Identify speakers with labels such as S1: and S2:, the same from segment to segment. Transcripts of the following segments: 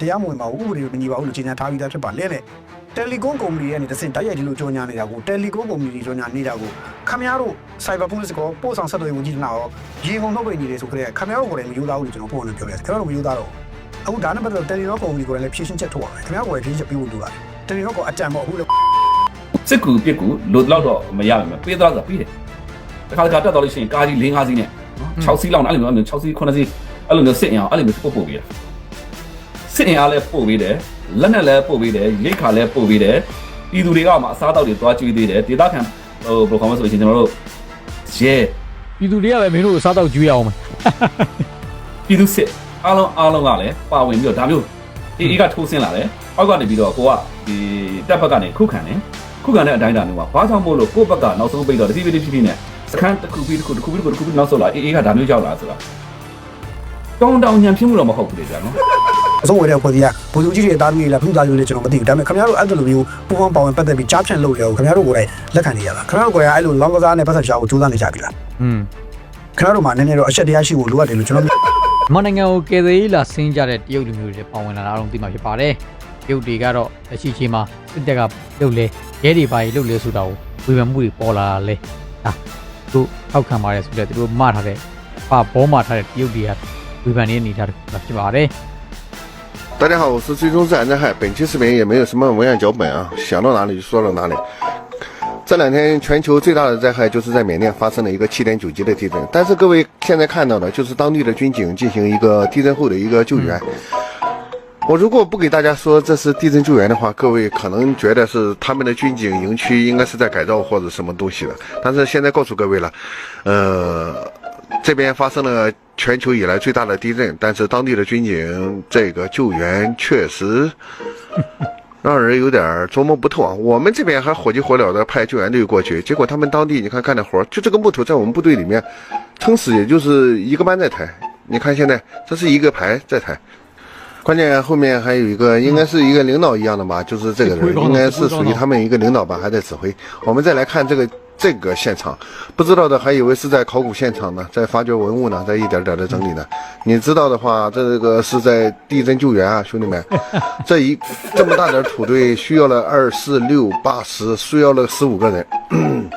S1: တရားမဝင်ပါဘူးဥပဒေမညီပါဘူးလို့ကြေညာထားပြီးသားဖြစ်ပါလေတဲ့တယ်လီကွန်ကုမ္ပဏီရဲ့အနေနဲ့တိုက်ရိုက်ဒီလိုကြောညာနေတာကိုတယ်လီကွန်ကုမ္ပဏီတွေကြောညာနေတာကိုခမများတို့ Cyber Police ကိုပို့ဆောင်ဆက်သွယ်ရေးဝန်ကြီးဌာနရောရေကုန်ထုတ်ပိတ်နေတယ်ဆိုကြတဲ့ခမများတို့ကိုလည်းမယူသားဘူးလို့ကျွန်တော်ပုံနဲ့ပြောရတယ်ခင်ဗျားတို့မယူသားတော့အခုဒါနဲ့ပတ်သက်တော့တယ်လီကွန်ကုမ္ပဏီကိုလည်းဖြည့်ရှင်းချက်ထုတ်ရမယ်ခင်ဗျားကိုလည်းဖြည့်ရှင်းချက်ပေးဖို့လိုပါတယ်တယ်လီကွန်ကအကြံပေါ့အခုလည်း
S2: စစ်ကူပြစ်ကူလို့တော့တော့မရပါဘူးပေးသွားတာပြီးတယ်တခါတခါတက်တော့လို့ရှိရင်ကားကြီး၄၅စီးနဲ့6စီးလောက်အဲ့လိုမျိုး6စီး9စီးအဲ့လိုမျိုးစစ်အင်အောင်အဲ့လိုမျိုးပို့ပို့ပြီးတယ် စစ်အင်အားလည်းပို့ပြီးတယ်လက်နက်လည်းပို့ပြီးတယ်ရိတ်ခါလည်းပို့ပြီးတယ်ပြည်သူတွေကမှအစားအသောက်တွေသွားကျွေးသေးတယ်ဒေသခံဟိုဘယ်လိုခေါ်မလဲဆိုလို့ရှိရင်ကျွန်တော်တို့ရဲ
S3: ပြည်သူတွေကပဲမင်းတို့ကိုစားတော့ကျွေးရအောင်မယ်
S2: ပြည်သူစစ်အားလုံးအားလုံးကလည်းပါဝင်ပြီးတော့ဒါမျိုးအေးအေးကထိုးဆင်းလာတယ်အောက်ကနေပြီးတော့ကိုကဒီတက်ဘက်ကနေခုခံတယ်ခုခံတဲ့အတိုင်းအတာမျိုးကဘာကြောင့်မို့လို့ကိုယ့်ဘက်ကနောက်ဆုံးပိတ်တော့တတိပိတိပိနဲ့စခန်းတစ်ခုပြီးတစ်ခုတစ်ခုပြီးတစ်ခုတစ်ခုပြီးနောက်ဆုံးလာအေးအေးကဒါမျိုးရောက်လာဆိုတာတောင်းတောင်းညံဖြစ်မှုတော့မဟုတ်ဘူးလေကြာနော်
S1: အဆုံးဝယ်တဲ့ဖွဲ့စည်းကဘုသူကြီးတွေအသားကြီးလားဖူးသားကြီးလည်းကျွန်တော်မသိဘူးဒါပေမဲ့ခင်ဗျားတို့အဲ့လိုမျိုးပူပေါင်းပါဝင်ပတ်သက်ပြီးကြားဖြန့်လုပ်ရအောင်ခင်ဗျားတို့ကိုယ်တိုင်လက်ခံနေရတာခင်ဗျားတို့ကိုယ်တိုင်အဲ့လိုလောင်းကစားနဲ့ပတ်သက်ရှာကိုစူးစမ်းနေကြပြီလား
S3: อืม
S1: ခင်ဗျားတို့မှာနည်းနည်းတော့အချက်တရားရှိဖို့လိုအပ်တယ်လို့ကျွန်တော်
S3: မန်နိုင်ငံကိုကယ်ဆယ်ရေးလာဆင်းကြတဲ့တရုတ်လူမျိုးတွေပါဝင်လာတာအားလုံးသိမှာဖြစ်ပါတယ်တရုတ်တွေကတော့အရှိချင်းမှာစစ်တပ်ကလုပ်လဲရဲတွေပါရေးလုပ်လဲဆိုတာကိုဝေဖန်မှုတွေပေါ်လာလဲဒါသူထောက်ခံပါတယ်ဆိုတော့သူတို့မှားထားတဲ့ပါဘောမှာထားတဲ့တရုတ်တွေကဝေဖန်နေတဲ့အနေအထားတစ်ခုပဲဖြစ်ပါတယ်
S4: 大家好，我是追踪自然灾害。本期视频也没有什么文案脚本啊，想到哪里就说到哪里。这两天全球最大的灾害就是在缅甸发生了一个7.9级的地震，但是各位现在看到的就是当地的军警进行一个地震后的一个救援。我如果不给大家说这是地震救援的话，各位可能觉得是他们的军警营区应该是在改造或者什么东西的。但是现在告诉各位了，呃，这边发生了全球以来最大的地震，但是当地的军警这个救援确实 让人有点儿琢磨不透啊。我们这边还火急火燎的派救援队过去，结果他们当地你看干的活儿，就这个木头在我们部队里面，撑死也就是一个班在抬。你看现在这是一个排在抬。关键后面还有一个，应该是一个领导一样的吧，就是这个人，应该是属于他们一个领导吧，还在指挥。我们再来看这个这个现场，不知道的还以为是在考古现场呢，在发掘文物呢，在一点点的整理呢。你知道的话，这个是在地震救援啊，兄弟们，这一这么大点土堆，需要了二四六八十，需要了十五个人。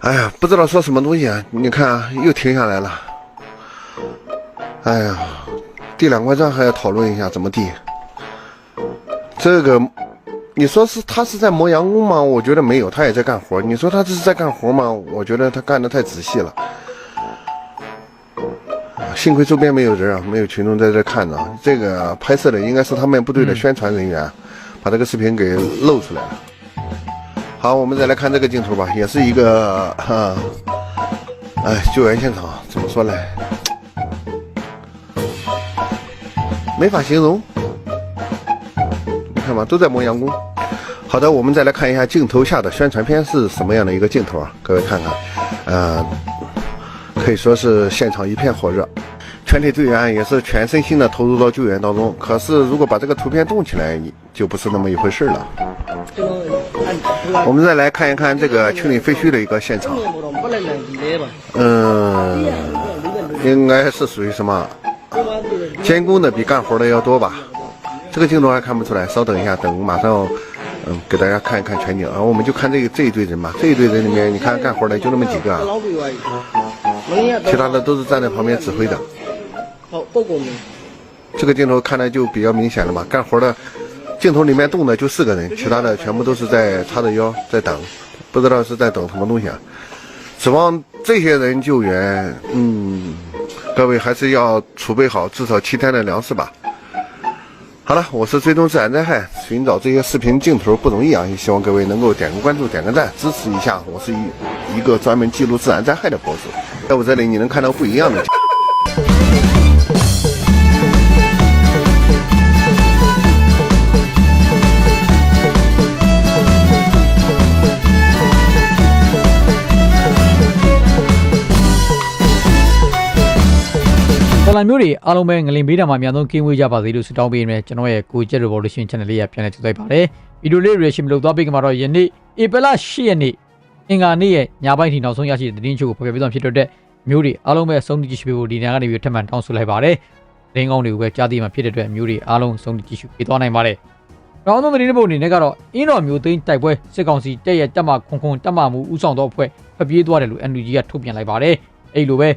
S4: 哎呀，不知道说什么东西啊！你看啊，又停下来了。哎呀，地两块砖还要讨论一下怎么地。这个，你说是他是在磨洋工吗？我觉得没有，他也在干活。你说他这是在干活吗？我觉得他干的太仔细了。幸亏周边没有人啊，没有群众在这看着。这个拍摄的应该是他们部队的宣传人员，把这个视频给露出来了。好，我们再来看这个镜头吧，也是一个哈、哎，救援现场怎么说呢？没法形容。都在磨洋工。好的，我们再来看一下镜头下的宣传片是什么样的一个镜头啊？各位看看，呃，可以说是现场一片火热，全体队员也是全身心的投入到救援当中。可是如果把这个图片动起来，就不是那么一回事了。我们再来看一看这个清理废墟的一个现场，嗯，应该是属于什么？监工的比干活的要多吧？这个镜头还看不出来，稍等一下，等马上，嗯，给大家看一看全景啊。我们就看这个这一队人吧，这一队人里面，你看干活的就那么几个，其他的都是站在旁边指挥的。好这个镜头看来就比较明显了嘛？干活的镜头里面动的就四个人，其他的全部都是在叉着腰在等，不知道是在等什么东西啊。指望这些人救援，嗯，各位还是要储备好至少七天的粮食吧。好了，我是追踪自然灾害，寻找这些视频镜头不容易啊，也希望各位能够点个关注、点个赞，支持一下。我是一一个专门记录自然灾害的博主，在我这里你能看到不一样的。
S3: လန်မျိုးတွေအားလုံးပဲငလင်ဘေးတာမှာအများဆုံးကင်းဝေးကြပါစေလို့ဆုတောင်းပေးနေတယ်ကျွန်တော်ရဲ့ကိုကျက် revolution channel လေးရပြန်လည်ကြိုလိုက်ပါတယ်ဗီဒီယိုလေး reaction လုပ်သွားပေးကြမှာတော့ယနေ့ဧပြီလ10ရက်နေ့အင်္ဂါနေ့ရဲ့ညပိုင်းထိနောက်ဆုံးရရှိတဲ့သတင်းချို့ကိုဖော်ပြပေးသွားဖြစ်တဲ့အတွက်မျိုးတွေအားလုံးပဲအဆုံးထိကြည့်ရှုပေးဖို့ဒီနေရာကနေပြီးထပ်မံတောင်းဆိုလိုက်ပါတယ်ဒင်းကောင်းတွေကိုပဲကြားသိမှဖြစ်တဲ့အတွက်မျိုးတွေအားလုံးစုံကြည့်ရှုပေးသွားနိုင်ပါတယ်။နောက်ဆုံးသတင်းတစ်ပုဒ်အနေနဲ့ကတော့အင်းတော်မျိုးသိန်းတိုက်ပွဲစစ်ကောင်စီတက်ရဲ့တက်မှခွန်ခွန်တက်မှမှုဥဆောင်သောအဖွဲ့ဖပြေးသွားတယ်လို့ NUG ကထုတ်ပြန်လိုက်ပါတယ်။အဲ့လိုပဲ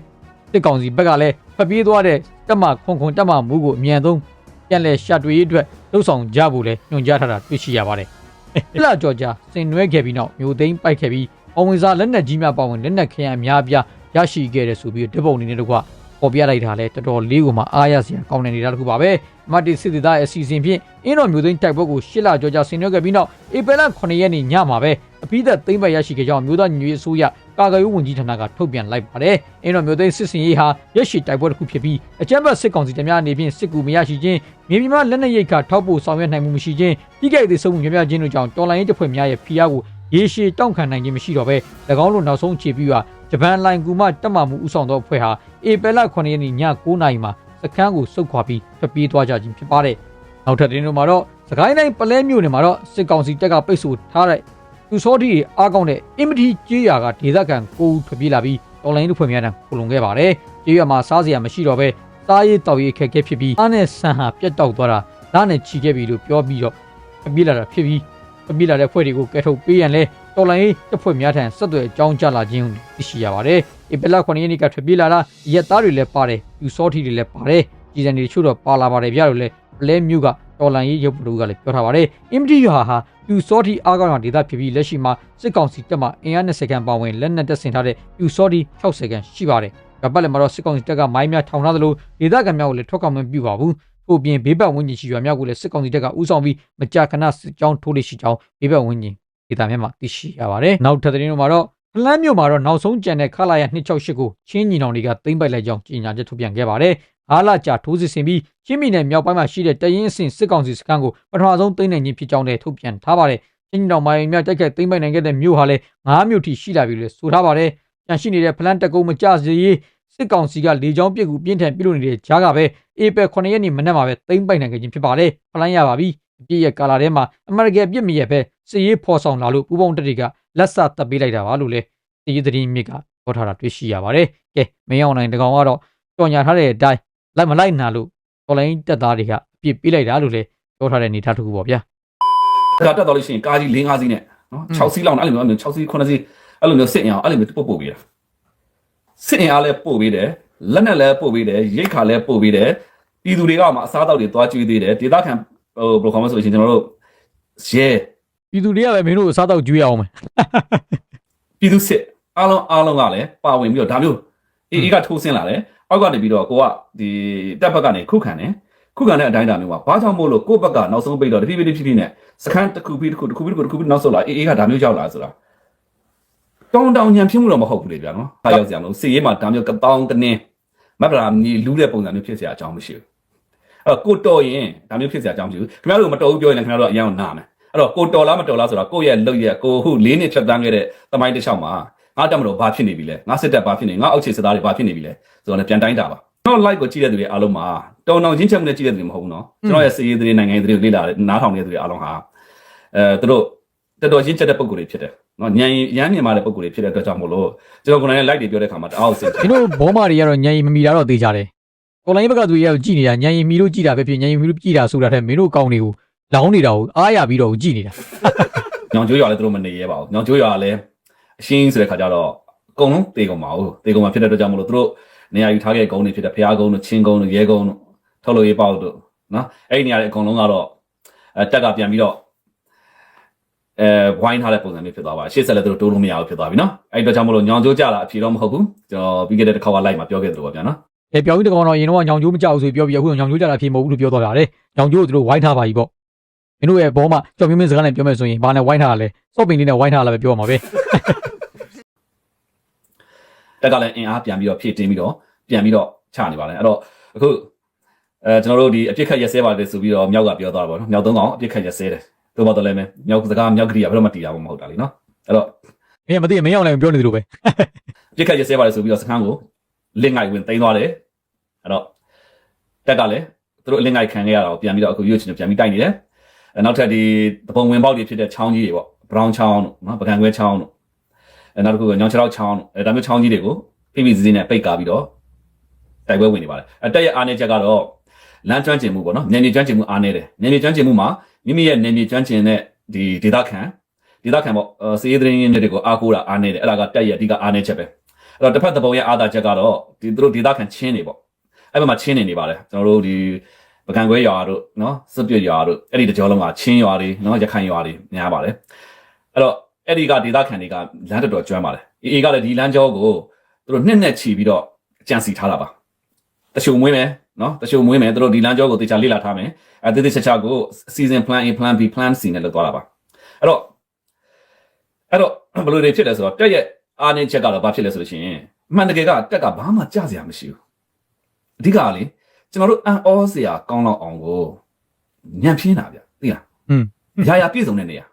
S3: စစ်ကောင်စီဘက်ကလည်း ဖပြေးသွားတဲ့တက်မှခွန်ခွန်တက်မှမှုကိုအမြန်ဆုံးပြန်လည်ရှာတွေ့ရေးအတွက်လှုပ်ဆောင်ကြဖို့လည်းညွှန်ကြားထားတာတွေ့ရှိရပါတယ်။ပြလာကြော်ကြဆင်နွဲခဲ့ပြီးနောက်မျိုးသိန်းပိုက်ခဲ့ပြီးအဝင်စားလက်နက်ကြီးများပါဝင်လက်နက်ခရံအများအပြားရရှိခဲ့တယ်ဆိုပြီးဓပုံအနေနဲ့တကွပေါ်ပြလိုက်တာလဲတော်တော်လေးကိုမှအားရစရာကောင်းတဲ့နေတာတစ်ခုပါပဲမတ်တီစစ်တီသားရဲ့အစီအစဉ်ဖြင့်အင်းတော်မျိုးသိန်းတိုက်ပွဲကိုရှစ်လကြောကြာဆင်နွှဲခဲ့ပြီးနောက်ဧပြီလ9ရက်နေ့ညမှာပဲ အပိသက်သိမ့်ပိုက်ရရှိခဲ့ကြောင်းမျိုးသားညီညွတ်ရေးအစိုးရကာကွယ်ရေးဝန်ကြီးဌာနကထုတ်ပြန်လိုက်ပါတယ်အင်းတော်မျိုးသိန်းစစ်စင်ရေးဟာရက်ရှည်တိုက်ပွဲတစ်ခုဖြစ်ပြီးအကြမ်းဖက်စစ်ကောင်စီတများအနေဖြင့်စစ်ကူမရရှိခြင်းမြေပြင်မှာလက်နက်ရိတ်ခါထောက်ပို့ဆောင်ရွက်နိုင်မှုမရှိခြင်းတိကျတဲ့ဆုံးမှုများများခြင်းတို့ကြောင့်တော်လိုင်းရေးတပ်ဖွဲ့များရဲ့ဖိအားကိုရေရှည်တောင့်ခံနိုင်ခြင်းမရှိတော့ဘဲ၎င်းတို့နောက်ဆုံးခြေပြီးကဂျပန်လိုင်ကူမှတက်မှမှုဥဆောင်သောအဖွဲ့ဟာဧပြီလ9ရက်နေ့ည9:00နာရီမှာစခန်းကိုစုတ်ခွာပြီးထွက်ပြေးသွားကြခြင်းဖြစ်ပါတယ်။နောက်ထပ်တင်းတို့မှာတော့စကိုင်းတိုင်းပလဲမြို့နယ်မှာတော့စစ်ကောင်စီတပ်ကပိတ်ဆို့ထားတဲ့ သူစောတီအားကောင်းတဲ့အင်မတီကျေးရွာကဒေသခံကိုဦးထွက်ပြေးလာပြီးတော်လိုင်းတို့ဖွဲ့များတန်းခုလုံခဲ့ပါတယ်။ကျေးရွာမှာစားစရာမရှိတော့ဘဲစားရေးတောက်ရေးခက်ခဲဖြစ်ပြီးအားနဲ့ဆန်ဟာပြတ်တောက်သွားတာဓာတ်နဲ့ချီခဲ့ပြီလို့ပြောပြီးတော့ထွက်ပြေးလာတာဖြစ်ပြီးထွက်ပြေးလာတဲ့ဖွဲ့တွေကိုကဲထုတ်ပေးရန်လဲတော်လိုင်းတပ်ဖွဲ့များထံဆက်သွယ်အကြောင်းကြားလာခြင်းကိုသိရှိရပါတယ်။ဧပြီလ9ရက်နေ့ကထွက်ပြေးလာတာရက်သားတွေလည်းပါတယ်။ယူစောထီတွေလည်းပါတယ်။ကြီးစံတွေတချို့တော့ပါလာပါတယ်ဗျာလို့လည်းပလဲမျိုးက တော်လိုင်းရုပ်ပလူကလည်းပြောထားပါတယ်။အင်မတီရွာဟာယူစောထီအားကောင်းရာဒေသဖြစ်ပြီးလက်ရှိမှာစစ်ကောင်စီတပ်မှအင်အား20ခန်းပါဝင်လက်နက်တပ်ဆင်ထားတဲ့ယူစောထီ60ခန်းရှိပါတယ်။ကပတ်လည်းမှာတော့စစ်ကောင်စီတပ်ကမိုင်းများထောင်ထားသလိုဒေသခံများကိုလည်းထွက်ကောက်မပြုပါဘူး။ထို့ပြင်ဘေးပတ်ဝန်းကျင်ရှိရွာများကိုလည်းစစ်ကောင်စီတပ်ကဥဆောင်ပြီးမကြာခဏစစ်ကြောင်းထိုးလေးရှိကြောင်းဘေးပတ်ဝန်းကျင်ဒေသများမှာသိရှိရပါတယ်။နောက်ထပ်သတင်းတွေမှာတော့ဖလန်းမြို့မှာတော့နောက်ဆုံးကြံတဲ့ခလာရ268ကိုချင်းညီနောင်တွေကသိမ်းပိုက်လိုက်ကြောင်းကြေညာချက်ထုတ်ပြန်ခဲ့ပါတယ်။ အားလာကြထိုးစစ်ဆင်ပြီးချင်းမီနယ်မြောက်ပိုင်းမှာရှိတဲ့တရင်အဆင့်စစ်ကောင်စီစခန်းကိုပထမဆုံးသိမ်းနိုင်ခြင်းဖြစ်ကြောင်းလည်းထုတ်ပြန်ထားပါတယ်။ချင်းညီနောင်မိုင်းများတိုက်ခိုက်သိမ်းပိုက်နိုင်ခဲ့တဲ့မြို့ဟာလည်း၅မြို့ထိရှိလာပြီလို့ဆိုထားပါတယ်။ကြံရှိနေတဲ့ဖလန်းတကုံမကြစေရေးစစ်ကောင်စီကလေကြောင်းပစ်ကူပြင်းထန်ပြုလုပ်နေတဲ့ကြားကပဲဧပြီ9ရက်နေ့မနက်မှာပဲသိမ်းပိုက်နိုင်ခဲ့ခြင်းဖြစ်ပါတယ်။ဖလန်းရပါပြီ။အပြည့်ရဲ့ကာလာထဲမှာအမေရိကန်အပြစ်မရက်ပဲစစ်ရေးဖော်ဆောင်လာလို့ပူပေါင်းတက်တွေကလက်ဆတပ်ပေးလိုက်တာပါလို့လည်းစီးသတင်းမြစ်ကပြောထားတာတွေ့ရှိရပါတယ်။ကဲမင်းအောင်နိုင်တကောင်ကတော့ကြော်ညာထားတဲ့အတိုင်း လိုက်မလိုက်နာလို့တော်လိုင်းတက်သားတွေကအပြစ်ပေးလိုက်တာလို့လည်းပြောထားတဲ့အနေအထားတစ်ခုပေါ့ဗျာ
S2: ဒါတက်တော့လို့ရှိရင်ကားကြီး၄၅စီးနဲ့နော်6စီးလောက်အဲ့လိုမျိုး6စီး9စီးအဲ့လိုမျိုးစစ်အင်အောင်အဲ့လိုမျိုးပို့ပို့ပေးတာစစ်အင်အားလည်းပို့ပေးတယ်လက်နက်လည်းပို့ပေးတယ်ရိတ်ခါလည်းပို့ပေးတယ်ပြည်သူတွေကမှအစားအသောက်တွေသွားကျွေးသေးတယ်ဒေသခံဟိုဘယ်လိုခေါ်မလဲဆိုရင်ကျွန်တော်တို့ရဲ
S3: ပြည်သူတွေကပဲမင်းတို့အစားတော့ကျွေးရအောင်မယ်
S2: ပြည်သူစစ်အားလုံးအားလုံးကလည်းပါဝင်ပြီးတော့ဒါမျိုးအေးအေးကထိုးဆင်းလာတယ် အောက်ကနေပြီးတော့ကိုကဒီတပ်ဘက်ကနေခုခံတယ်ခုခံတဲ့အတိုင်းတာမျိုးပါဘာကြောင့်မို့လို့ကိုယ့်ဘက်ကနောက်ဆုံးပိတ်တော့တဖြည်းဖြည်းဖြည်းဖြည်းနဲ့စကန်တစ်ခုပြီးတစ်ခုတစ်ခုပြီးတစ်ခုတစ်ခုပြီးနောက်ဆုတ်လာအေးအေးကဒါမျိုးရောက်လာဆိုတာတောင်းတောင်းညံဖြစ်မှုတော့မဟုတ်ဘူးလေဗျာနော်ဟာရောက်စရာမလိုစေရေးမှာဒါမျိုးကပောင်းတင်းမပလာမီလူးတဲ့ပုံစံမျိုးဖြစ်စရာအကြောင်းမရှိဘူးအဲ့ကိုတော်ရင်ဒါမျိုးဖြစ်စရာအကြောင်းမရှိဘူးခင်ဗျားတို့မတော်ဘူးပြောရင်လည်းခင်ဗျားတို့အရင်ကနာမယ်အဲ့တော့ကိုတော်လားမတော်လားဆိုတော့ကိုယ့်ရဲ့လုပ်ရကိုဟု၄နှစ်ဖြတ်သန်းခဲ့တဲ့သမိုင်းတစ်လျှောက်မှာ ငါတက်မလို့ဘာဖြစ်နေပြီလဲ။ငါစစ်တပ်ဘာဖြစ်နေငါအောက်ခြေစစ်သားတွေဘာဖြစ်နေပြီလဲ။ဆိုတော့လည်းပြန်တိုင်းတာပါ။ကျွန်တော် live ကိုကြည့်တဲ့သူတွေအားလုံးမှာတောင်းတောင်းချင်းချက်မှုနဲ့ကြည့်တဲ့သူတွေမဟုတ်ဘူးနော်။ကျွန်တော်ရဲ့စီရေးတွေနိုင်ငံရေးတွေလေ့လာနားထောင်နေတဲ့သူတွေအားလုံးဟာအဲသူတို့တော်တော်ချင်းချက်တဲ့ပုံကိုယ်တွေဖြစ်တယ်။နော်ညံရမ်းမြင်မာတဲ့ပုံကိုယ်တွေဖြစ်တဲ့အတွက်ကြောင့်မို့လို့ကျွန်တော်ကိုယ်တိုင်လည်း live တွေပြောတဲ့ခါမှာတအားကိုစိတ်
S3: ကျွန်တော်ဘောမာတွေကတော့ညံရီမမီတာတော့သိကြတယ်ကိုလိုင်းဘက်ကသူတွေကတော့ကြည်နေတာညံရီမီလို့ကြည်တာပဲဖြစ်ညံရီမီလို့ကြည်တာဆိုတာတဲ့မင်းတို့ကောင်းတွေကိုလောင်းနေတာကိုအားရပြီးတော့ကြည်နေတာ
S2: ညောင်ကျိုးရွာလည်းသူတို့မနေရဲပါဘူးညောင်ကျိုးရွာလည်း အရှင်းဆိုတဲ့ခါကျတော့အကုန်လုံးတေကုန်ပါဘူးတေကုန်မှာဖြစ်တဲ့အတွက်ကြောင့်မို့လို့သူတို့နေရာယူထားခဲ့တဲ့ဂုံတွေဖြစ်တဲ့ဖျားဂုံတို့ချင်းဂုံတို့ရဲဂုံတို့ထုတ်လို့ရေးပေါက်တို့နော်အဲ့ဒီနေရာတွေအကုန်လုံးကတော့အဲတက်ကပြန်ပြီးတော့အဲဝိုင်းထားတဲ့ပုံစံမျိုးဖြစ်သွားပါရှေ့ဆက်လည်းသူတို့တိုးလို့မရဘူးဖြစ်သွားပြီနော်အဲ့ဒီအတွက်ကြောင့်မို့လို့ညောင်ကျိုးကြတာအဖြေတော့မဟုတ်ဘူးကျွန်တော်ပြီးခဲ့တဲ့တစ်ခါကလိုက်မှာပြောခဲ့သလိုပါဗျာနော်
S3: အဲပြောပြီးတကောင်တော့ရင်တော့ညောင်ကျိုးမကြောက်ဆိုပြီးပြောပြီးအခုညောင်ကျိုးကြတာဖြစ်မဟုတ်ဘူးလို့ပြောတော့တာလေညောင်ကျိုးကိုသူတို့ဝိုင်းထားပါပြီပေါ့ မင်းတို့ရဲ့ဘောမှာကြောင်ပြင်းပြင်းစကားနဲ့ပြောမယ်ဆိုရင်ဘာနဲ့ဝိုင်းထားတာလဲစော့ပင်လေးနဲ့ဝိုင်းထားတာပဲပြောမှာပဲ
S2: တက်ကလည်းအင်အားပြန်ပြီးတော့ဖြည့်တင်းပြီးတော့ပြန်ပြီးတော့ချနေပါလေအဲ့တော့အခုအဲကျွန်တော်တို့ဒီအပြစ်ခတ်ရက်စဲပါတယ်ဆိုပြီးတော့မြောက်ကပြောသွားတာပေါ့နော်မြောက်သုံးကောင်အပြစ်ခတ်ရက်စဲတယ်တို့ဘာတော့လဲမဲမြောက်စကားမြောက်ကလေးကဘယ်တော့မှတီးတာမဟုတ်တာလीနော်အဲ့တော့
S3: မင်းမသိရင်မင်းအောင်လည်းပြောနေတယ်လို့ပဲ
S2: အပြစ်ခတ်ရက်စဲပါတယ်ဆိုပြီးတော့စခန်းကိုလင့်ငိုက်ဝင်တိန်းသွားတယ်အဲ့တော့တက်ကလည်းသူတို့အလင့်ငိုက်ခံခဲ့ရတာကိုပြန်ပြီးတော့အခုရွေ့ချင်ပြန်ပြီးတိုက်နေတယ်အဲ နောက်ထပ်ဒီတပုံဝင်ပေါက်တွေဖြစ်တဲ့ချောင်းကြီးတွေပေါ့ဘရောင်းချောင်းတို့နော်ပကံခွဲချောင်းတို့အဲနောက်တစ်ခုကညောင်ချောက်ချောင်းတို့အဲဒါမျိုးချောင်းကြီးတွေကိုဖိဖိစီစီနဲ့ပိတ်ကားပြီးတော့တိုက်ပွဲဝင်နေပါတယ်အဲတက်ရဲ့အားနေချက်ကတော့လမ်းကျွမ်းကျင်မှုပေါ့နော်နယ်မြေကျွမ်းကျင်မှုအားနေတယ်နယ်မြေကျွမ်းကျင်မှုမှာမိမိရဲ့နယ်မြေကျွမ်းကျင်တဲ့ဒီဒေသခံဒေသခံပေါ့အဲစီးရေးသတင်းရင်းတွေကိုအားကိုးတာအားနေတယ်အဲ့ဒါကတက်ရဲ့အဓိကအားနေချက်ပဲအဲ့တော့တစ်ဖက်တစ်ပုံရဲ့အားသာချက်ကတော့ဒီသူတို့ဒေသခံချင်းတွေပေါ့အဲ့ဘက်မှာချင်းနေနေပါတယ်ကျွန်တော်တို့ဒီ ပကံခွဲရွာတို့နော်စွပ်ပြရွာတို့အဲ့ဒီတကြောလုံးကချင်းရွာတွေနော်ရခိုင်ရွာတွေများပါတယ်အဲ့တော့အဲ့ဒီကဒေသခံတွေကလမ်းတော်တော်ကျွမ်းပါတယ်အေအေကလည်းဒီလမ်းကြောကိုသူတို့နှစ်နဲ့ချီပြီးတော့အကြံစီထားတာပါတချို့မွေးမယ်နော်တချို့မွေးမယ်သူတို့ဒီလမ်းကြောကိုတေချာလေ့လာထားမယ်အဲတေးသေးချာချာကို season plan A plan B plan C နဲ့လောက်သွားတာပါအဲ့တော့အဲ့တော့ဘယ်လိုတွေဖြစ်လဲဆိုတော့တက်ရဲ့အားနည်းချက်ကတော့ဘာဖြစ်လဲဆိုလို့ရှိရင်အမှန်တကယ်ကတက်ကဘာမှကြစရာမရှိဘူးအဓိကကလေ ကျွန်တော်တို့အန်အောစရာကောင်းတော့အောင်ကိုညံ့ပြင်းတာဗျသိလား
S3: อืม
S2: ရာရာပြည့်စုံတဲ့နေရာ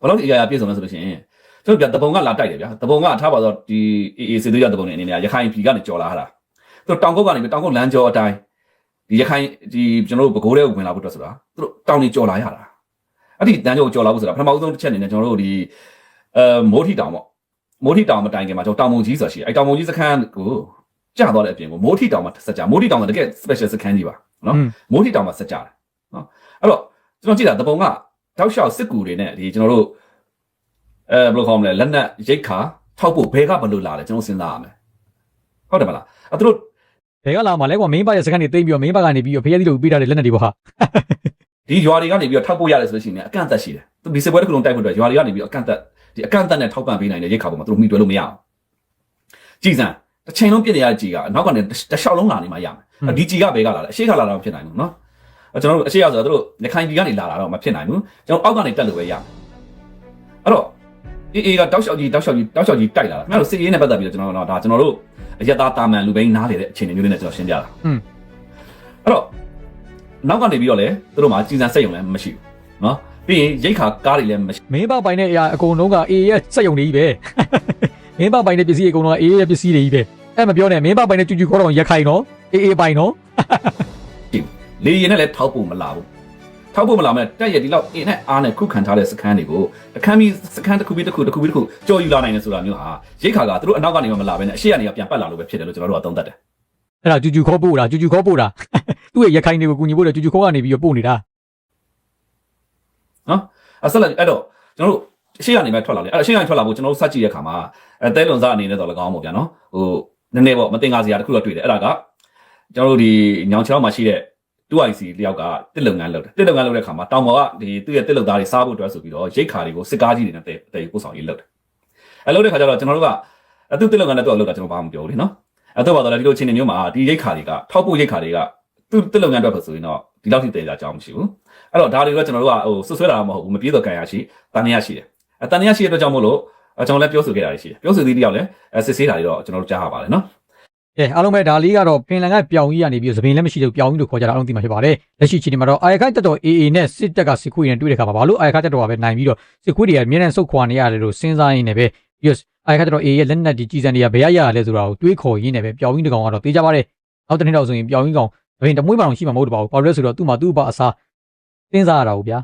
S2: ဘာလို့ဒီရာရာပြည့်စုံလဲဆိုလို့ရှိရင်ကျွန်တော်ပြတပုံကလာတိုက်တယ်ဗျာတပုံကထားပါတော့ဒီ AA စေသွေးရတပုံနဲ့အနေနဲ့ရခိုင်ပြည်ကနေကြော်လာတာသူတို့တောင်ကုတ်ကနေပြီးတောင်ကုတ်လမ်းကျော်အတိုင်းဒီရခိုင်ဒီကျွန်တော်တို့ပဲခူးတဲ့ကိုဝင်လာဖို့အတွက်ဆိုတာသူတို့တောင်နေကျော်လာရတာအဲ့ဒီလမ်းကျော်ကိုကျော်လာဖို့ဆိုတာပထမဦးဆုံးတစ်ချက်အနေနဲ့ကျွန်တော်တို့ဒီအဲမိုးထီတောင်ပေါ့မိုးထီတောင်မတိုင်ခင်မှာကျွန်တော်တောင်မုံကြီးဆိုတာရှိတယ်အဲ့တောင်မုံကြီးစခန်းကို ကြာသွားတဲ့အပြင်ကိုမိုးထီတောင်မှာဆက်ကြမိုးထီတောင်ကတကယ် special စခန်းကြီးပါနော်မိုးထီတောင်မှာဆက်ကြတယ်နော်အဲ့တော့ကျွန်တော်ကြည့်တာတပုံကတောက်လျှောက်စစ်ကူတွေနဲ့ဒီကျွန်တော်တို့အဲဘယ်လိုခေါ်မလဲလက်နက်ရိတ်ခါထောက်ဖို့ဘဲကဘယ်လိုလာလဲကျွန်တော်စဉ်းစားရမယ်ဟုတ်တယ်မလားအဲ့သူတို့
S3: ဘယ်ကလာမှာလဲကွာမင်းဘရဲ့စကန်နေတိမ့်ပြီးတော့မင်းဘကနေပြီးတော့ဖျက်သီးလို့ပေးထားတဲ့လက်နက်တွေပေါ့ဟာ
S2: ဒီရွာတွေကနေပြီးတော့ထောက်ပို့ရတယ်ဆိုလို့ရှိရင်အကန့်အသတ်ရှိတယ်သူဒီစပွဲတစ်ခုလုံးတိုက်ဖို့အတွက်ရွာတွေကနေပြီးတော့အကန့်အသတ်ဒီအကန့်အသတ်နဲ့ထောက်ပံ့ပေးနိုင်တဲ့ရိတ်ခါပေါ်မှာသူတို့မိတွဲလို့မရအောင်ကြည်စံ တစ်ချိန်လုံးပြည့်နေရတဲ့ကြည်ကအနောက်ကနေတစ်လျှောက်လုံးလာနေမှရမယ်အဲ့ဒီကြည်ကဘဲကလာလဲအရှိခလာတာမဖြစ်နိုင်ဘူးเนาะအဲ့ကျွန်တော်တို့အရှိရဆိုတော့သူတို့ရခိုင်ပြည်ကနေလာတာတော့မဖြစ်နိုင်ဘူးကျွန်တော်အောက်ကနေတက်လို့ပဲရမယ်အဲ့တော့အေးအေးကတောက်လျှောက်ကြီးတောက်လျှောက်ကြီးတောက်လျှောက်ကြီးတိုက်လာတာခင်ဗျားတို့စစ်ရေးနဲ့ပတ်သက်ပြီးတော့ကျွန်တော်တို့ဒါကျွန်တော်တို့အယက်သားတာမန်လူပိန်းနားလေတဲ့အခြေအနေမျိုးလေးနဲ့ကျွန်တော်ရှင်းပြတာအဲ့တော့နောက်ကနေပြီးတော့လေသူတို့မှာကြည်စံစိတ်ရုံလည်းမရှိဘူးเนาะပြီးရင်ရိတ်ခါကားတွေလည်းမရှိ
S3: မင်းဘပိုင်တဲ့အရာအကုန်လုံးက AA ရဲ့စက်ယုံတွေကြီးပဲမင်းဘပိုင်တဲ့ပစ္စည်းအကုန်လုံးက AA ရဲ့ပစ္စည်းတွေကြီးပဲ အဲ့မပြောနဲ့မင်းဘပိုင်တဲ့ကျူကျူခေါ်တော့ရက်ခိုင်နော် AA ပိုင်နော်
S2: လေရင်နဲ့လည်းထောက်ဖို့မလာဘူးထောက်ဖို့မလာမဲ့တက်ရဒီလောက်အင်းနဲ့အားနဲ့ခုခံထားတဲ့စခန်းတွေကိုတခန်းပြီးစခန်းတစ်ခုပြီးတစ်ခုတစ်ခုပြီးတစ်ခုကြော်ယူလာနိုင်တယ်ဆိုတာမျိုးဟာရိတ်ခါကသူတို့အနောက်ကနေမှမလာဘဲနဲ့အရှိကနေပြန်ပတ်လာလို့ပဲဖြစ်တယ်လို့ကျွန်တော်တို့ကသုံးသပ်တယ်
S3: အဲ့ဒါကျူကျူခေါ်ပို့တာကျူကျူခေါ်ပို့တာသူ့ရဲ့ရက်ခိုင်တွေကိုကူညီဖို့တော့ကျူကျူခေါ်ကနေပြီးတော့ပို့နေတာ
S2: နော်အဆက်လက်အဲ့တော့ကျွန်တော်တို့အရှိကနေမှထွက်လာလေအဲ့အရှိကနေထွက်လာဖို့ကျွန်တော်တို့စကြည့်တဲ့အခါမှာအဲတဲလွန်စားအနေနဲ့တော့၎င်းပေါ့ဗျာနော်ဟို နည်းနည်းပေါ့မတင်ကားစရာတစ်ခုတော့တွေ့တယ်အဲ့ဒါကကျွန်တော်တို့ဒီညောင်ချောင်းမှာရှိတဲ့ 2IC တယောက်ကတစ်လုပ်ငန်းလုပ်တယ်တစ်လုပ်ငန်းလုပ်တဲ့အခါမှာတောင်ပေါ်ကဒီသူ့ရဲ့တစ်လုပ်သားတွေစားဖို့အတွက်ဆိုပြီးတော့ရိတ်ခါတွေကိုစစ်ကားကြီးတွေနဲ့တဲတဲပို့ဆောင်ရေးလုပ်တယ်အဲ့လုပ်တဲ့ခါကျတော့ကျွန်တော်တို့ကအသူတစ်လုပ်ငန်းနဲ့တော့လုပ်တာကျွန်တော်ဘာမှမပြောဘူးလေနော်အဲ့တော့ပါတော့လေဒီလိုချင်းနေမျိုးမှာဒီရိတ်ခါတွေကထောက်ပို့ရိတ်ခါတွေကသူ့တစ်လုပ်ငန်းအတွက်ဆိုရင်တော့ဒီလောက်ထိတဲကြအကြောင်းမရှိဘူးအဲ့တော့ဒါတွေကကျွန်တော်တို့ကဟိုဆွဆွဲတာမဟုတ်ဘူးမပြေတော့ကံရရှိတန်ရရှိတယ်အဲတန်ရရှိတဲ့အတွက်ကြောင့်မို့လို့အဲ ကျွန်တော်လည်းပြောဆိုခဲ့တာရှိတယ်ပြောဆိုသေးတယောက်လည်းအဲစစ်ဆေးတာတွေတော့ကျွန်တော်တို့ကြားရပါတယ်နော်
S3: ကဲအားလုံးပဲဒါလေးကတော့ဖင်လန်ကပြောင်ကြီးကနေပြီးတော့သပင်လည်းမရှိလို့ပြောင်ကြီးလို့ခေါ်ကြတာအားလုံးသိမှာဖြစ်ပါတယ်လက်ရှိချိန်ဒီမှာတော့အာရခတက်တော် AA နဲ့စစ်တပ်ကစစ်ခွေးနဲ့တွေ့တဲ့ခါမှာဘာလို့အာရခတက်တော်ကပဲနိုင်ပြီးတော့စစ်ခွေးတွေကအမြဲတမ်းစုတ်ခွာနေရတယ်လို့စဉ်းစားရင်းနဲ့ပဲပြီးတော့အာရခတက်တော် AA ရဲ့လက်နက်ဒီကြီးစံတွေကဘယ်ရရလဲဆိုတာကိုတွေးခေါ်ရင်းနဲ့ပဲပြောင်ကြီးတကောင်ကတော့သိကြပါတယ်နောက်တစ်နေ့တော့ဆိုရင်ပြောင်ကြီးကောင်သပင်တမွေးပါအောင်ရှိမှာမဟုတ်တော့ပါဘူးဘာလို့လဲဆိုတော့သူ့မှာသူ့ဘာအစားစဉ်းစားရတာကိုဗျာ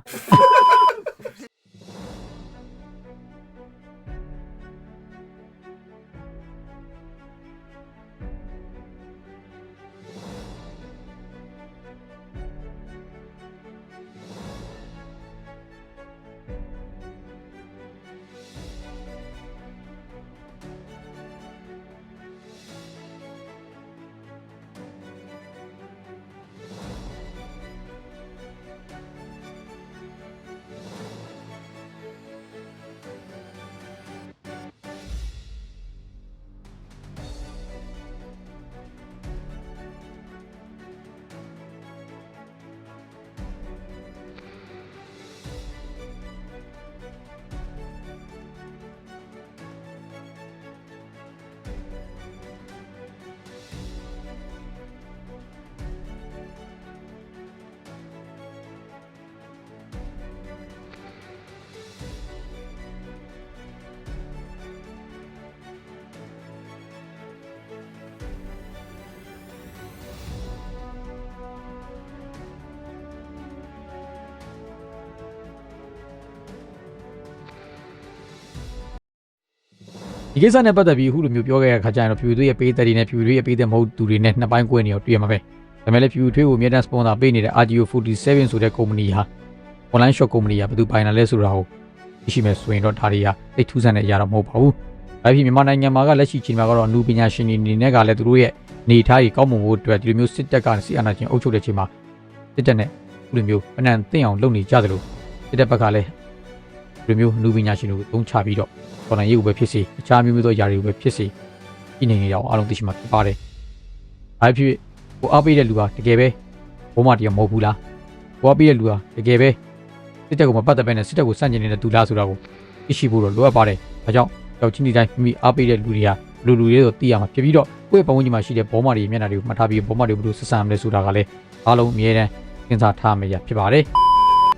S3: ဒီကိစ္စနဲ့ပတ်သက်ပြီးအခုလိုမျိုးပြောခဲ့တဲ့ခါကျရင်တော့ဖြူသွေးရဲ့ပေးသက်တွေနဲ့ဖြူသွေးရဲ့ပေးသက်မဟုတ်သူတွေနဲ့နှစ်ပိုင်းကွဲနေတော့တွေ့ရမှာပဲဒါပေမဲ့လည်းဖြူထွေးကိုအမြဲတမ်းစပွန်ဆာပေးနေတဲ့ RGO 47 ဆိုတဲ့ကုမ္ပဏီဟာ online shop ကုမ္ပဏီကဘယ်သူပိုင်လာလဲဆိုတာကိုသိရှိမယ်ဆိုရင်တော့ဒါတွေကသိထူးဆန်းတဲ့အရာတော့မဟုတ်ပါဘူး။ဒါဖြစ်မြန်မာနိုင်ငံမှာကလက်ရှိချိန်မှာကတော့အမှုပညာရှင်တွေအနေနဲ့ကလည်းသူတို့ရဲ့နေထားကြီးကောင်းမွန်ဖို့အတွက်ဒီလိုမျိုးစစ်တပ်ကစီအာဏာရှင်အုပ်ချုပ်တဲ့ချိန်မှာစစ်တပ်နဲ့ဒီလိုမျိုးအနံသိအောင်လုပ်နေကြသလိုစစ်တပ်ဘက်ကလည်း ဒီလိုမျိုးအမှုပညာရှင်တွေကိုသုံးချပြီးတော့တော်လိုင်းရေးကိုပဲဖြစ်စေအခြားမျိုးမျိုးသောຢာတွေကိုပဲဖြစ်စေပြည်နေနေကြအောင်အားလုံးသိရှိမှာဖြစ်ပါတယ်။ဒါဖြစ်ကိုအားပေးတဲ့လူဟာတကယ်ပဲဘုံမတရားမဟုတ်ဘူးလား။ကိုအားပေးတဲ့လူဟာတကယ်ပဲစစ်တပ်ကမပတ်သက်ပဲနဲ့စစ်တပ်ကိုစန့်ကျင်နေတဲ့ဒူလာဆိုတာကိုသိရှိဖို့တော့လိုအပ်ပါတယ်။ဒါကြောင့်ကြောက်ချင်းဒီတိုင်းမိမိအားပေးတဲ့လူတွေကလူလူတွေဆိုသိရမှာဖြစ်ပြီးတော့ကိုယ့်ရဲ့ပတ်ဝန်းကျင်မှာရှိတဲ့ဘောမတွေမျက်နှာတွေကိုမှတ်ထားပြီးဘောမတွေဘယ်လိုဆက်ဆံမလဲဆိုတာကလည်းအားလုံးအမြဲတမ်းစဉ်းစားထားမယ်ရဖြစ်ပါတယ်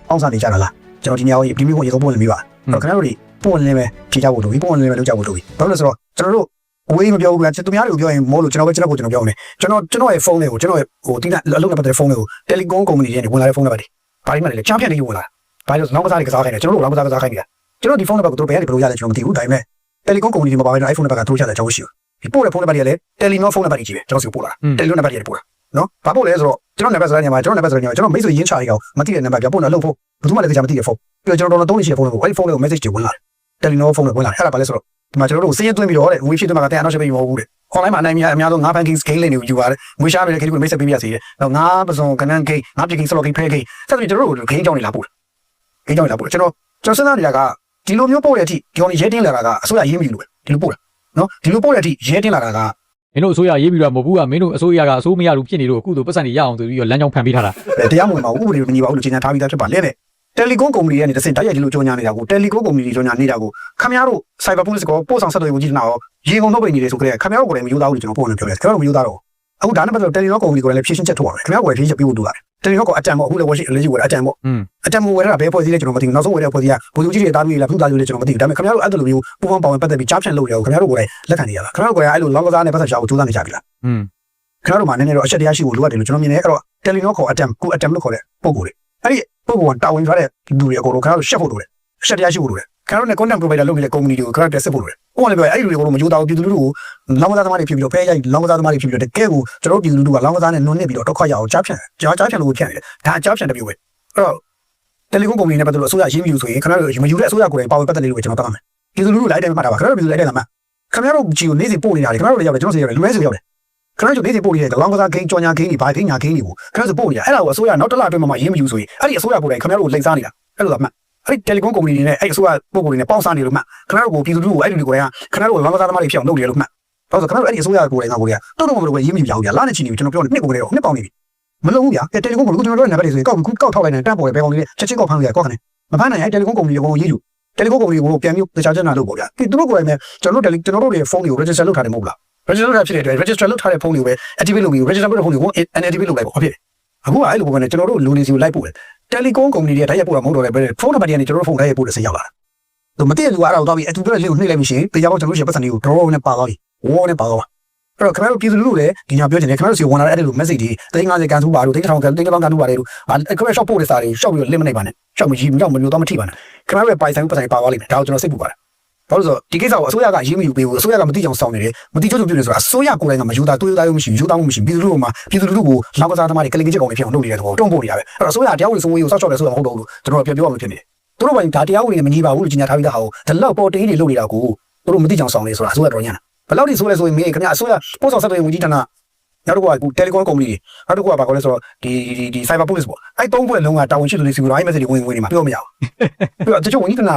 S1: အောင်စားနေကြတာလား ကျွန်တော်ဒီနေရာကိုဒီမျိုးကိုရေကုန်ပို့နေပြီပါအဲ့တော့ခင်ဗျားတို့တွေပို့နေပဲဖြေကြဖို့လိုပြီပို့နေပဲလုပ်ကြဖို့လိုပြီဘာလို့လဲဆိုတော့ကျွန်တော်တို့အဝေးမပြောဘူးဗျာသူများတွေကိုပြောရင်မို့လို့ကျွန်တော်ပဲကျွန်တော်ကိုကျွန်တော်ပြောမယ်ကျွန်တော်ကျွန်တော်ရဲ့ဖုန်းလေးကိုကျွန်တော်ရဲ့ဟိုတိကျအလုပ်နဲ့ပတ်သက်တဲ့ဖုန်းလေးကို Telecom company တွေနဲ့ဝင်လာတဲ့ဖုန်းနံပါတ်တွေဘာတွေမှလည်းချမ်းဖြတ်နေဝင်လာဘာလို့လောင်းကစားတွေကစားခိုင်းတယ်ကျွန်တော်တို့လောင်းကစားကစားခိုင်းနေတာကျွန်တော်ဒီဖုန်းနံပါတ်ကိုသူတို့ဘယ်ကနေဘယ်လိုရလဲကျွန်တော်မသိဘူးဒါပေမဲ့ Telecom company တွေမှာပါပဲ iPhone နံပါတ်ကသူတို့ချတဲ့အကြောင်းရှိဘူးဒီပို့တဲ့ဖုန်းနံပါတ်တွေကလည်း Telenor ဖုန်းနံပါတ်တွေကြီးပဲကျွန်တော်စီကိုပို့လာ Telenor နံပါတ်တွေပို့လာနော်ဘာပို့လဲဆိုတော့ကျွန်တော်နံပါတ်ဆိုတဲ့နေရာမှာကျွန်တော်နံပါတ်ဆိုတဲ့နေရာမှာကျွန်တော်မိတ်ဆွေရင်းချတွေကောင်မသိတဲ့နံပါတ်ပြပို့လာလို့ဖို့ ဘယ်သူမှလည်းသိချာမသိတဲ့ဖုန်းပြီးတော့ကျွန်တော်တို့သုံးနေရှိတဲ့ဖုန်းကိုအဲ့ဒီဖုန်းလေးကို message တွေဝင်လာတယ် Telenor ဖုန်းတွေဝင်လာတယ်အဲ့ဒါဘာလဲဆိုတော့ဒီမှာကျွန်တော်တို့စည်ရင်သွင်းပြီးတော့တဲ့ငွေဖြစ်တဲ့မှာကတဲ့နောက်ရှိပေးမဟုတ်ဘူးတဲ့ online မှာအနိုင်များအများဆုံးငါး banking scale လေးတွေကိုယူပါတယ်ငွေရှားနေတဲ့ခေတ်ကိုမိတ်ဆက်ပေးပြစီတယ်နောက်ငါးပစုံကနန်းကိန်းငါးပြည်ကိန်းဆလော့ကိန်းဖဲကိန်းစသဖြင့်ကျွန်တော်တို့ဂိမ်းကြောင်းတွေလာပို့တယ်ဂိမ်းကြောင်းတွေလာပို့တယ်ကျွန်တော်ကျွန်တော်စဉ်းစားနေတာကဒီလိုမျိုးပို့တဲ့အထိဒီကောင်ရဲတင်းလာတာကအစိုးရရေးမယူလို့ပဲဒီလိုပို့တာနော်ဒီလိုပို့တဲ့အထိရဲတင်းလာတာက
S3: မင်းတို့အစိုးရရေးပြီးတော့မဟုတ်ဘူးကမင်းတို့အစိုးရကအစိုးမရဘူးဖြစ်နေလို့အခုတို့ပတ်စံတွေရအောင်ဆိုပြီးတော့လမ်းကြောင်းဖန်ပေးထားတာ
S1: တရားမဝင်ပါဘူးဥပဒေမညီပါဘူးလို့ကြေညာထားပြီးသားဖြစ်ပါလေတဲ့ တယ်လီကွန်ကုမ္ပဏီကနေတစ်ဆင့်တိုက်ရိုက်ဒီလိုကြော်ညာနေတာကိုတယ်လီကွန်ကုမ္ပဏီကြော်ညာနေတာကိုခမရတို့စိုက်ဘာပုလိစ်ကောပို့ဆောင်ဆက်သွယ်ရေးကြီးတင်တာရောရေကုန်ထုတ်ပိန်နေတယ်ဆိုကြတဲ့ခမရတို့ကိုလည်းမယူသားဘူးလို့ကျွန်တော်ပုံနဲ့ပြောတယ်ကျွန်တော်တို့မယူသားတော့အခုဒါနဲ့ပတ်သက်တယ်လီကွန်ကုမ္ပဏီကိုလည်းဖြည့်ရှင်းချက်ထုတ်ပါမယ်ခမရကိုလည်းဖြည့်ချက်ပေးဖို့တူပါတယ်တယ်လီကွန်ကအတန်ပေါ့အခုလည်းဝက်ရှိအလေးကြီးဝယ်အတန်ပေါ့အတန်မဝယ်တာဘယ်ပေါ်စီလဲကျွန်တော်မသိဘူးနောက်ဆုံးဝယ်တဲ့ပေါ်စီကဘူဇူကြီးတွေတားပြီးလားဖူးတာကြီးလဲကျွန်တော်မသိဘူးဒါပေမဲ့ခမရတို့အဲ့လိုမျိုးပူပေါင်းပါဝင်ပတ်သက်ပြီးကြားဖြန့်လုပ်ရအောင်ခမရတို့ကိုလည်းလက်ခံနေရတာခမရတို့ကိုလည်းအဲ့လိုလောင်းကစားနဲ့ပတ်သက်ရှာဖို့ကြိုးစားနေကြပြီလားခင်ဗျားတို့မှာနည်းနည်းတော့အချက်တရားရှိဖို့လိုအပ်တယ်လို့ကျွန်တော်မြင်တယ်အဲ့တော့တယ်လီနောခေါ်အတမ်ကူအတမ်လို့ခေါ်တဲ့ပုံကိုယ် အဲ့ဒီပုံကိုတာဝန်ယူထားတဲ့လူတွေအကုန်လုံးခင်ဗျားတို့ရှက်ဖို့လိုတယ်ရှက်တရားရှိဖို့လိုတယ်ခင်ဗျားတို့နဲ့ content provider လုပ်နေတဲ့ company တွေကိုခင်ဗျားတို့တက်ဆက်ဖို့လိုတယ်ဥပမာလည်းပြောရင်အဲ့ဒီလူတွေအကုန်လုံးမကြိုးသားဘူးပြည်သူလူထုကိုလောင်းကစားသမားတွေဖြစ်ပြီးတော့ဖဲရိုက်လောင်းကစားသမားတွေဖြစ်ပြီးတော့တကယ်ကိုကျွန်တော်တို့ပြည်သူလူထုကလောင်းကစားနဲ့နွန်နစ်ပြီးတော့တော့ခွက်ရအောင်ကြားဖြန့်ကြားကြားဖြန့်လို့ဖြန့်နေတယ်ဒါအကြားဖြန့်တစ်မျိုးပဲအဲ့တော့ Telecom company နဲ့ပတ်သက်လို့အစိုးရအရေးမယူဆိုရင်ခင်ဗျားတို့မယူတဲ့အစိုးရကိုယ်တိုင်ပါဝင်ပတ်သက်နေလို့ကျွန်တော်ပတ်ပါမယ်ပြည်သူလူထုလိုက်တယ်မှတ်တာပါခင်ဗျားတို့ပြည်သူလိုက်တယ်မှတ်ခင်ဗျားတို့ကြည့်ကိုနေ့စဉ်ပို့နေတာလေခင်ဗျားတို့လည်းရောက်တယ်ကျွန်တော်စီရောက်တယ်လူမဲစီရောက်တယ် ခဏကျနေစီပို့နေတဲ့လောင်းကစားဂိမ်းကြော်ညာဂိမ်းတွေဘာဂိမ်းညာဂိမ်းတွေကိုခဏစပို့နေတာအဲ့ဒါကိုအစိုးရနောက်တစ်လအတွင်းမှာရေးမယူဆိုရင်အဲ့ဒီအစိုးရကိုယ်တိုင်ခင်ဗျားတို့လိမ့်စားနေတာအဲ့လိုသာမှတ်အဲ့ဒီတယ်လီကွန်ကုမ္ပဏီတွေနဲ့အဲ့ဒီအစိုးရပုံပုံတွေနဲ့ပေါင်းစားနေလို့မှတ်ခင်ဗျားတို့ကိုပြည်သူလူထုကိုအဲ့ဒီလူကိုယ်တိုင်ခင်ဗျားတို့လောင်းကစားသမားတွေဖြစ်အောင်လုပ်နေတယ်လို့မှတ်ဘာလို့ဆိုခင်ဗျားတို့အဲ့ဒီအစိုးရကိုယ်တိုင်ကကိုယ်တိုင်တော့တော့မလို့ပဲရေးမယူကြဘူးဗျာလာနေချင်နေပြီကျွန်တော်ပြောနေနှစ်ကိုယ်တိုင်နှစ်ပေါင်းနေပြီမလုံးဘူးဗျာတယ်လီကွန်ကလည်းကျွန်တော်တို့နံပါတ်တွေဆိုရင်ကောက်ကောက်ထောက်လိုက်နေတန်းပေါ်ပဲဘယ်ကောင်လေးချက်ချင်းကောက်ဖမ်းလို့ရကောက်ခနဲ့မဖမ်းနိုင်အဲ့တယ်လီကွန်ကုမ္ပဏီကိုရေးယူတယ်လီကွန်ကုမ္ပဏီကိုပြန်ပြီးတခြားချက်နာလုပ်ပေါ့ဗျာဒီသူတို့ကိုယ်တိုင်ပဲကျွန်တော်တို့တယ်လီကျွန်တော်တို့ရဲ့ဖုန်းတွေကို register လုပ်ထားတယ်မဟုတ်လား register လုပ်ထားဖြစ်တဲ့အတွက် register လုပ်ထားတဲ့ဖုန်းတွေကိုပဲ activate လုပ်ပြီး register လုပ်တဲ့ဖုန်းတွေကို inactivate လုပ်လိုက်ပေါ့ဖြစ်တယ်အခုကအဲ့လိုပုံနဲ့ကျွန်တော်တို့လူနေစီကိုလိုက်ပို့တယ် telecom company တွေကတိုက်ရိုက်ပို့တာမဟုတ်တော့လည်းပဲဖုန်းနံပါတ်တွေကနေကျွန်တော်တို့ဖုန်းတိုက်ရိုက်ပို့တဲ့ဆက်ရောက်လာတယ်သူမသိတဲ့လူကတော့တော့ပြီးအတူတူလေးကိုနှိပ်လိုက်မှရှိရင်တရားပေါက်ကျွန်တော်တို့ရှိပတ်စံတွေကို draw နဲ့ပါသွားပြီဝေါနဲ့ပါသွားအဲ့တော့ခင်ဗျားတို့ပြည်သူလူထုလည်းဒီညပြောချင်တယ်ခင်ဗျားတို့စီဝင်လာတဲ့အဲ့ဒီလို message တွေ350ကန်ထူပါလို့3000ကန်3000ကန်ထူပါတယ်လို့ခင်ဗျား shop ပို့တဲ့စာတွေ shop ပြီးတော့ limit နိုင်ပါနဲ့ shop မကြီးတော့မမျိုးတော့မထိပါနဲ့ခင်ဗျားတို့ပိုင်ဆိုင်ပတ်စံပါသွားလိမ့်မယ်ဒါကိုကျွန်တော်စိတ်ပူပါတယ် ဘာလို့ဆိုဒီကိစ္စကိုအစိုးရကရေးမယူပေးဘူးအစိုးရကမသိကြအောင်စောင့်နေတယ်မသိကြလို့ပြုနေဆိုတာအစိုးရကိုယ်တိုင်ကမယူတာတွေးသားရုံမရှိယူသားမှုမရှိပြည်သူလူထုမှာပြည်သူလူထုကိုလောက်ကစားသမားတွေကလင်ကချက်ကောင်တွေဖြစ်အောင်လုပ်နေတဲ့သဘောတွန်းပို့နေရပဲအဲ့တော့အစိုးရတရားဝင်စိုးမိုးရေးကိုစောင့်ရှောက်တယ်ဆိုတာမဟုတ်တော့ဘူးကျွန်တော်ပြောပြောမှဖြစ်နေတယ်သူတို့ကဒါတရားဝင်နဲ့မညီပါဘူးလို့ကြီးညာထားပြီးသားဟာကိုဒီလောက်ပေါ်တေးတွေလုပ်နေတာကိုသူတို့မသိကြအောင်စောင့်နေဆိုတာအစိုးရတော်ညံ့ဘယ်လောက်ထိဆိုလဲဆိုရင်မင်းခင်ဗျအစိုးရပို့ဆောင်ဆက်သွယ်ရေးဝန်ကြီးဌာနနောက်တစ်ခုကအခု telecom company တွေနောက်တစ်ခုကဘာခေါ်လဲဆိုတော့ဒီဒီဒီ cyber police ပေါ့အဲ့သုံးဖွဲ့လုံးကတာဝန်ရှိသူတွေစီကိုတော့အဲ့ message တွေဝင်ဝင်နေမှာပြောမရဘူးပြီးတော့တချို့ဝန်ကြီးဌာန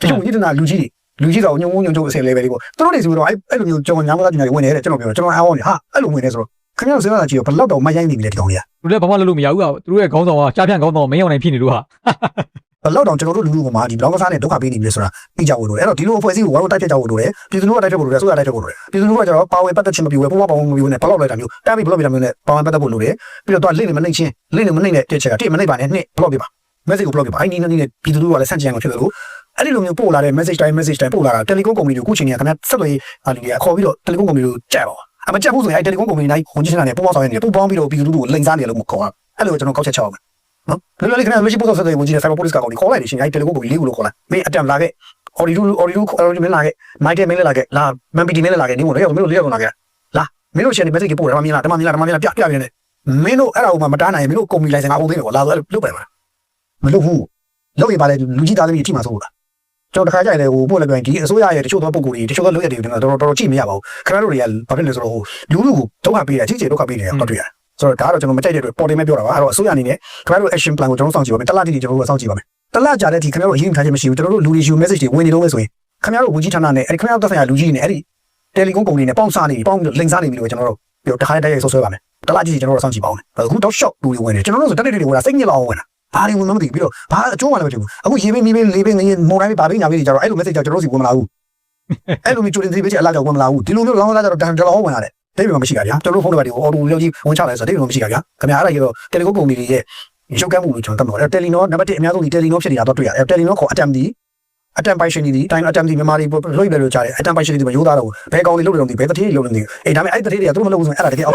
S1: တချို့ဝန်ကြီးဌာနလူကြီးတွေ လူကြီးတော့ညုံညုံညုံအဆင်လေးပဲဒီပေါ့သူတို့တွေစီတော့အဲ့အဲ့လိုမျိုးကြောင်ညာမသားညာတွေဝင်နေတယ်ကျွန်တော်ပြောကျွန်တော်အားအောင်နေဟာအဲ့လိုဝင်နေဆိုတော့ခင်ဗျားတို့စဉ်းစားကြည့်တော့ဘယ်လောက်တော့မရိုင်းနေပြီလဲဒီကောင်လေးက
S3: သူလည်းဘာမှလုပ်လို့မရဘူးကသူတို့ရဲ့ခေါင်းဆောင်ကကြားဖြန့်ခေါင်းဆောင်မင်းအောင်နိုင်ဖြစ်နေလို့ဟာ
S1: ဘယ်လောက်တော့ကျွန်တော်တို့လူလူကမှဒီဘလောက်ကစားနဲ့ဒုက္ခပေးနေပြီလဲဆိုတာသိကြဖို့လိုတယ်အဲ့တော့ဒီလိုအဖွဲ့အစည်းကိုဝါတို့တိုက်ဖြတ်ကြဖို့လိုတယ်ပြည်သူလူထုကတိုက်ဖြတ်ဖို့လိုတယ်ဆိုရတိုက်ဖြတ်ဖို့လိုတယ်ပြည်သူလူထုကကျတော့ပါဝင်ပတ်သက်ခြင်းမပြုဘဲပူပေါင်းပါဝင်မပြုနဲ့ဘလောက်လိုက်တာမျိုးတားပြီးဘလောက်ပြတာမျိုးနဲ့ပါဝင်ပတ်သက်ဖို့လိုတယ်ပြီးတော့တော့လိမ့်နေမနှိမ့်ချင်းလိမ့်နေမနှိမ့်တဲ့တစ်ချက်ကတိမနှိမ့်ပါနဲ့နှစ်ဘလောက်ပြပါ message ကိုဘလောက်ပြပါအဲ့ဒီနေ့နေ့ပြည်သူလူထုကလည်းဆန့်ကျင်အောင်ဖြစ်တယ်လို့ အဲ့ဒီလိုမျိုးပို့လာတဲ့ message တိုင်း message တိုင်းပို့လာတာ telecom company ကိုခုချိန်ကခဏဆက်သွယ်ဟာဒီကခေါ်ပြီးတော့ telecom company ကိုကြက်ပါအမကြက်ဘူးဆိုရင်အဲ့ telecom company တိုင်းဝန်ကြီးဌာနနဲ့ပူပေါင်းဆောင်ရနေပူပေါင်းပြီးတော့ပြည်သူလူထုကိုလိန်စားနေလို့မခေါ်အောင်အဲ့လိုကျွန်တော်ကောက်ချက်ချအောင်နော်လောလောလေးခဏလက်ရှိပို့ဆောင်ဆက်သွယ်ရေးဝန်ကြီးနဲ့ cyber police ကကောင်ခေါ်လိုက်တယ်ရှင်အဲ့ telecom company လေးကိုလို့ခေါ်လိုက်မင်းအတမ်လာခဲ့ audio audio audio မင်းလာခဲ့ mic တဲ့မင်းလာခဲ့လာ MPD မင်းလာခဲ့နေမို့လေမင်းတို့လေးရောက်လာခဲ့လာမင်းတို့ရှင်ဒီ message ပို့တယ်မမြင်လားတမမြင်လားတမမြင်လားပြပြပြနေမင်းတို့အဲ့ဒါကိုမှမတားနိုင်ရင်မင်းတို့ကုမ္ပဏီလိုင်စင်ကအောင်သိတယ်ပေါ့လာဆိုအဲ့လိုလုပ်ပဲမှာမလုပ်ဘူးလုပ်ရင်ပါလေလူကြီးသားသမီးအထိမှဆိုလား ကျွန်တော်တခါကြိုက်လေဟိုပို့လည်းပြောရင်ဒီအစိုးရရဲ့တချို့သောပုံကိုယ်တွေတချို့သောလုပ်ရတဲ့တွေတော်တော်တော်ကြည့်မရပါဘူးခင်ဗျားတို့တွေကဘာဖြစ်လဲဆိုတော့ဟိုလူလူကိုဒုက္ခပေးတယ်အကြီးကြီးဒုက္ခပေးတယ်တော့တွေ့ရတယ်ဆိုတော့ဒါကတော့ကျွန်တော်မကြိုက်တဲ့အတွက်ပေါ်တင်မဲ့ပြောတာပါအဲ့တော့အစိုးရအနေနဲ့ခင်ဗျားတို့ action plan ကိုကျွန်တော်စောင့်ကြည့်ပါမယ်တစ်လတိတိကျွန်တော်တို့စောင့်ကြည့်ပါမယ်တစ်လကြာတဲ့အထိခင်ဗျားတို့အရင်ထားခြင်းမရှိဘူးကျွန်တော်တို့လူတွေယူ message တွေဝင်နေတော့လဲဆိုရင်ခင်ဗျားတို့ဝင်ကြီးဌာနနဲ့အဲ့ဒီခင်ဗျားတို့သက်ဆိုင်ရာလူကြီးနဲ့အဲ့ဒီတယ်လီကွန်ကုမ္ပဏီနဲ့ပေါင်းစားနေပြီပေါင်းလိန်စားနေပြီလို့ကျွန်တော်တို့ပြောတခါတည်းတိုက်ရိုက်ဆွဆွဲပါမယ်တလားကြီးစီကျွန်တော်တို့စောင့်ကြည့်ပါအောင်လေအခုတော့ shop လူတွေဝင်နေကျွန်တော်တို့ဆိုတက်တက်တွေဝင်တာစိတ်ညစ်လောက်ဝင်တာ ဘာတွေဝင်မသိဘူးပြီးတော့ဘာအကျိုးမှလည်းမဖြစ်ဘူးအခုရေပင်းမီးပင်းလေးပင်းငင်းမုံတိုင်းဘာပင်းညာပင်းတွေကြတော့အဲ့လို message ကြောင့်ကျွန်တော်တို့စီဝင်မလာဘူးအဲ့လိုမျိုးကြိုတင်သေးပေးချက်အလားကြောင့်ဝင်မလာဘူးဒီလိုမျိုးလောင်းလာကြတော့တန်တလောဝင်လာတယ်တိတ်ပြီးမရှိတာဗျာကျွန်တော်တို့ဖုန်းနံပါတ်တွေကို auto လောက်ကြီးဝင်ချလိုက်ဆိုတော့တိတ်ပြီးမရှိတာဗျာခင်ဗျာအဲ့ဒါကြီးတော့တယ်လီကွန်ကုမ္ပဏီရဲ့ရုပ်ကမ်းမှုလို့ကျွန်တော်တတ်မှာအဲ့တယ်လီနောနံပါတ်1အများဆုံးဒီတယ်လီနောဖြစ်နေတာတော့တွေ့ရတယ်တယ်လီနောခေါ်အတမ်ဒီအတမ်ပိုင်ရှင်ဒီတိုင်းအတမ်ဒီမြန်မာတွေလွှိပဲလို့ကြားတယ်အတမ်ပိုင်ရှင်ဒီမှာရိုးသားတော့ဘယ်ကောင်တွေလုပ်တယ်တော့ဒီဘယ်တတိတွေလုပ်နေတယ်အေးဒါပေမဲ့အဲ့တတိတွေကသူတို့မလုပ်ဘူးဆိုရင်အဲ့ဒါတကယ်